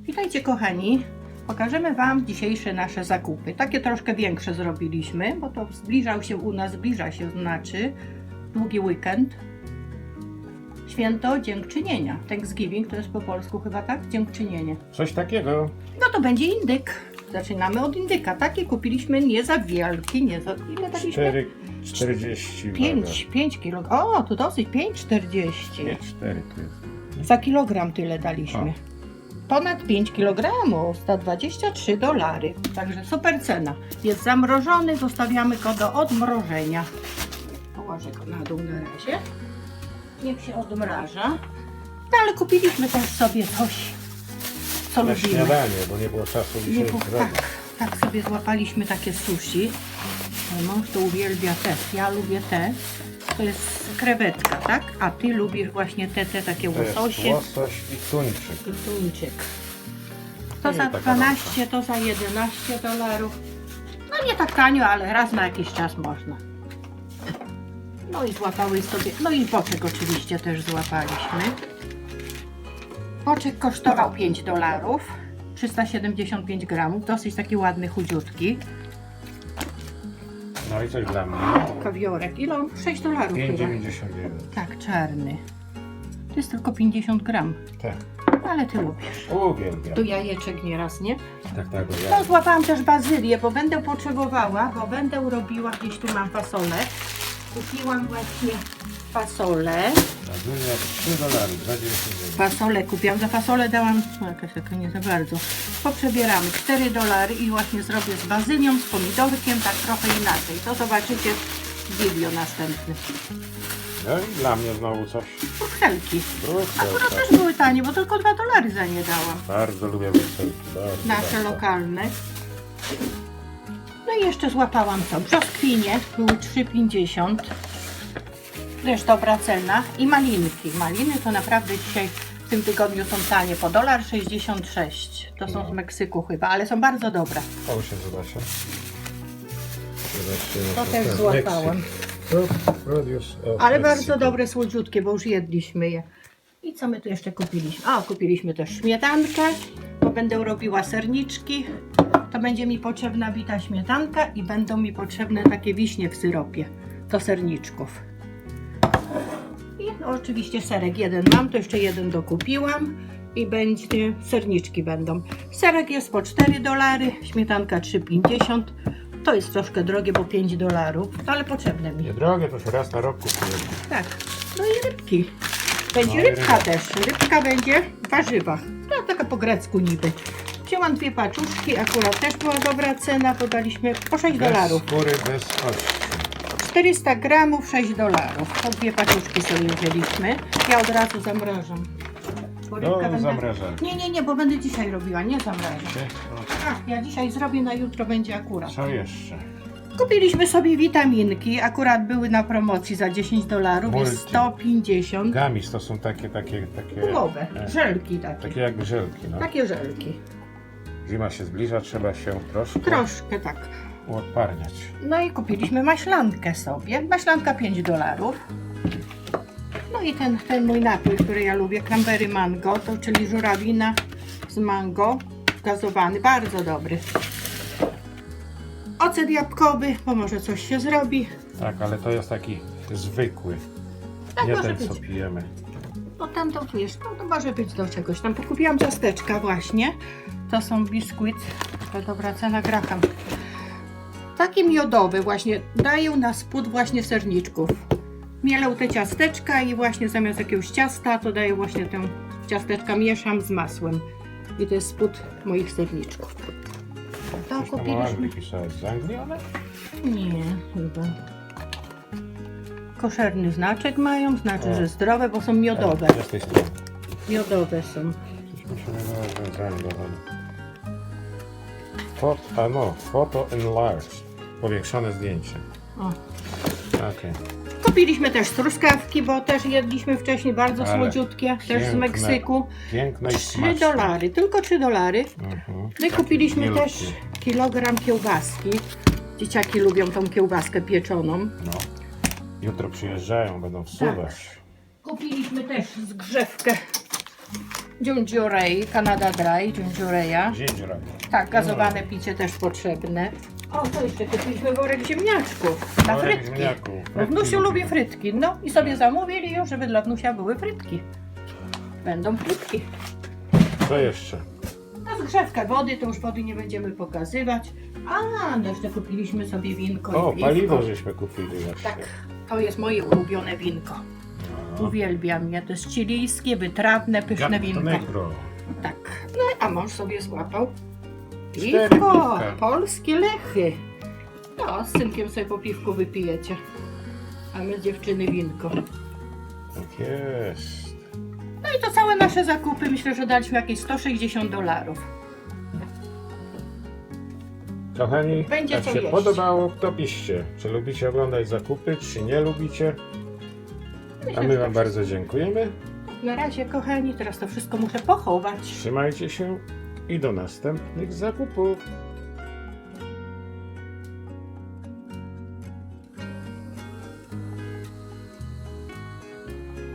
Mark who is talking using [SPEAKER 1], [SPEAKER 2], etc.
[SPEAKER 1] Witajcie kochani. Pokażemy Wam dzisiejsze nasze zakupy. Takie troszkę większe zrobiliśmy, bo to zbliżał się u nas, zbliża się znaczy długi weekend. Święto Dziękczynienia. Thanksgiving to jest po polsku chyba tak? Dziękczynienie.
[SPEAKER 2] Coś takiego.
[SPEAKER 1] No to będzie indyk. Zaczynamy od indyka. Taki kupiliśmy nie za wielki, nie za... Ile daliśmy?
[SPEAKER 2] 4, 40
[SPEAKER 1] 5, 5 kg. O, to dosyć, 5,40.
[SPEAKER 2] Nie, 4 to jest.
[SPEAKER 1] Za kilogram tyle daliśmy. Ponad 5 kg, 123 dolary. Także super cena. Jest zamrożony, zostawiamy go do odmrożenia. Położę go na dół na razie. Niech się odmraża. No ale kupiliśmy też sobie coś, co
[SPEAKER 2] Na
[SPEAKER 1] lubimy.
[SPEAKER 2] śniadanie, bo nie było czasu
[SPEAKER 1] Nie,
[SPEAKER 2] dzisiaj zrobić.
[SPEAKER 1] tak, tak sobie złapaliśmy takie sushi. Mój mąż to uwielbia te, ja lubię te. To jest krewetka, tak? A ty lubisz właśnie te, te takie
[SPEAKER 2] To jest
[SPEAKER 1] łososie
[SPEAKER 2] łosoś i tuńczyk.
[SPEAKER 1] i tuńczyk. To
[SPEAKER 2] Nie
[SPEAKER 1] za
[SPEAKER 2] taka
[SPEAKER 1] 12, to za 11 dolarów. No nie tak tanio, ale raz na jakiś czas można. No i złapały sobie, no i boczek oczywiście też złapaliśmy. Boczek kosztował 5 dolarów, 375 gramów, dosyć taki ładny, chudziutki.
[SPEAKER 2] No i coś dla mnie.
[SPEAKER 1] Kawiorek, ile on? 6 dolarów chyba.
[SPEAKER 2] 5,99.
[SPEAKER 1] Tak, czarny. To jest tylko 50 gram,
[SPEAKER 2] Tak.
[SPEAKER 1] ale ty lubisz.
[SPEAKER 2] Uwielbiam.
[SPEAKER 1] Do jajeczek nieraz, nie?
[SPEAKER 2] Tak, tak, bo ja.
[SPEAKER 1] złapałam też bazylię, bo będę potrzebowała, bo będę robiła, gdzieś tu mam fasolę. Kupiłam właśnie fasolę.
[SPEAKER 2] Bazylia 3 dolary, 2,99.
[SPEAKER 1] Fasolę kupiłam, za fasolę dałam, no jakaś taka nie za bardzo. Poprzebieramy 4 dolary i właśnie zrobię z bazylią, z pomidorkiem, tak trochę inaczej. To zobaczycie w video następnym.
[SPEAKER 2] No i dla mnie znowu coś.
[SPEAKER 1] Brukselki. Akurat
[SPEAKER 2] Brukselka.
[SPEAKER 1] też były tanie, bo tylko 2 dolary za nie dałam.
[SPEAKER 2] Bardzo lubię brukselki. Bardzo,
[SPEAKER 1] nasze
[SPEAKER 2] bardzo.
[SPEAKER 1] lokalne. No i jeszcze złapałam co? Brzoskwinie, były 3,50. Też dobra cena. I malinki. Maliny to naprawdę dzisiaj w tym tygodniu są tanie, po dolar 66. To są z Meksyku chyba, ale są bardzo dobre.
[SPEAKER 2] O, się zobaczę. Zobaczcie,
[SPEAKER 1] To
[SPEAKER 2] no
[SPEAKER 1] też złapałam. Ale bardzo dobre, słodziutkie, bo już jedliśmy je. I co my tu jeszcze kupiliśmy? A, kupiliśmy też śmietankę, bo będę robiła serniczki. Będzie mi potrzebna bita śmietanka i będą mi potrzebne takie wiśnie w syropie do serniczków. I no, oczywiście serek jeden mam, to jeszcze jeden dokupiłam i będzie, serniczki będą. Serek jest po 4 dolary, śmietanka 3,50. To jest troszkę drogie, bo 5 dolarów, ale potrzebne mi.
[SPEAKER 2] Nie drogie, to się raz na rok kupuje.
[SPEAKER 1] Tak. No i rybki. Będzie
[SPEAKER 2] No
[SPEAKER 1] rybka
[SPEAKER 2] ryba.
[SPEAKER 1] też. Rybka będzie w warzywach. No taka po grecku niby. Wzięłam dwie paczuszki, akurat też była dobra cena, podaliśmy po 6
[SPEAKER 2] Bez
[SPEAKER 1] dolarów.
[SPEAKER 2] skóry, bez ości.
[SPEAKER 1] 400 gramów, 6 dolarów. To dwie paczuszki sobie wzięliśmy. Ja od razu zamrażam. Bo
[SPEAKER 2] No,
[SPEAKER 1] rybka. Nie, nie, nie, bo będę dzisiaj robiła, nie zamrażam.
[SPEAKER 2] O,
[SPEAKER 1] A, ja dzisiaj zrobię, na jutro będzie akurat.
[SPEAKER 2] Co jeszcze?
[SPEAKER 1] Kupiliśmy sobie witaminki, akurat były na promocji za 10 dolarów, jest
[SPEAKER 2] Multi.
[SPEAKER 1] 150.
[SPEAKER 2] Gamis to są takie, takie, takie...
[SPEAKER 1] Gumowe,
[SPEAKER 2] e,
[SPEAKER 1] żelki takie.
[SPEAKER 2] Takie jakby żelki, no.
[SPEAKER 1] Takie żelki.
[SPEAKER 2] Zima się zbliża, trzeba się troszkę
[SPEAKER 1] Troszkę tak.
[SPEAKER 2] uodparniać.
[SPEAKER 1] No i kupiliśmy maślankę sobie. Maślanka 5 dolarów. No i ten, ten mój napój, który ja lubię, cranberry mango, to czyli żurawina z mango, gazowany, bardzo dobry. Ocet jabłkowy, bo może coś się zrobi.
[SPEAKER 2] Tak, ale to jest taki zwykły.
[SPEAKER 1] Tak
[SPEAKER 2] nie
[SPEAKER 1] może być.
[SPEAKER 2] co pijemy.
[SPEAKER 1] Tam to wiesz, no to może być do czegoś. Tam pokupiłam ciasteczka właśnie. To są biskuit. To dobra cena graham. Taki miodowy właśnie. Dają na spód właśnie serniczków. Mielę te ciasteczka i właśnie zamiast jakiegoś ciasta to daję właśnie tę ciasteczka mieszam z masłem. I to jest spód moich serniczków. To kupiliśmy.
[SPEAKER 2] Pisałeś. Z Anglii one?
[SPEAKER 1] Nie, chyba. Koszerny znaczek mają, znaczy, że zdrowe, bo są miodowe.
[SPEAKER 2] Z tej strony.
[SPEAKER 1] Miodowe są.
[SPEAKER 2] Coś mi się. Fot, a no, photo enlarged. Powiększone zdjęcie.
[SPEAKER 1] O.
[SPEAKER 2] Okej.
[SPEAKER 1] Kupiliśmy też truskawki, bo też jedliśmy wcześniej bardzo
[SPEAKER 2] Ale
[SPEAKER 1] słodziutkie, też z
[SPEAKER 2] piękne.
[SPEAKER 1] Meksyku.
[SPEAKER 2] Piękne i
[SPEAKER 1] 3
[SPEAKER 2] smaczne.
[SPEAKER 1] dolary, tylko 3 dolary.
[SPEAKER 2] Mhm.
[SPEAKER 1] No i kupiliśmy też kilogram kiełbaski. Dzieciaki lubią tą kiełbaskę pieczoną.
[SPEAKER 2] No. Jutro przyjeżdżają, będą wsuwać.
[SPEAKER 1] Kupiliśmy też zgrzewkę Ale, Canada Dry. Ginger ale. Tak, gazowane picie też potrzebne. O, to jeszcze kupiliśmy worek ziemniaczków na
[SPEAKER 2] Worek
[SPEAKER 1] frytki.
[SPEAKER 2] ziemniaków.
[SPEAKER 1] Bo
[SPEAKER 2] Frytki
[SPEAKER 1] Wnusiu
[SPEAKER 2] lubi.
[SPEAKER 1] frytki, no i sobie zamówili już, żeby dla Wnusia były frytki. Będą frytki.
[SPEAKER 2] Co jeszcze?
[SPEAKER 1] Na zgrzewkę wody, to już wody nie będziemy pokazywać. A, no jeszcze kupiliśmy sobie winko
[SPEAKER 2] O,
[SPEAKER 1] i piwko.
[SPEAKER 2] paliwo żeśmy kupili właśnie.
[SPEAKER 1] Tak, to jest moje ulubione winko. Uwielbiam je, to jest chilijskie, wytrawne, pyszne winko.
[SPEAKER 2] Negro.
[SPEAKER 1] Tak, no a mąż sobie złapał
[SPEAKER 2] Cztery
[SPEAKER 1] piwko,
[SPEAKER 2] piwka.
[SPEAKER 1] polskie lechy. No, z synkiem sobie po piwku wypijecie. A my dziewczyny winko.
[SPEAKER 2] Tak jest.
[SPEAKER 1] No i to całe nasze zakupy, myślę, że daliśmy jakieś 160 dolarów.
[SPEAKER 2] Kochani,
[SPEAKER 1] Będzie
[SPEAKER 2] jak
[SPEAKER 1] co
[SPEAKER 2] się
[SPEAKER 1] jeść.
[SPEAKER 2] podobało, to piszcie. Czy lubicie oglądać zakupy, czy nie lubicie. A my Wam bardzo dziękujemy.
[SPEAKER 1] Na razie, kochani, teraz to wszystko muszę pochować.
[SPEAKER 2] Trzymajcie się i do następnych zakupów.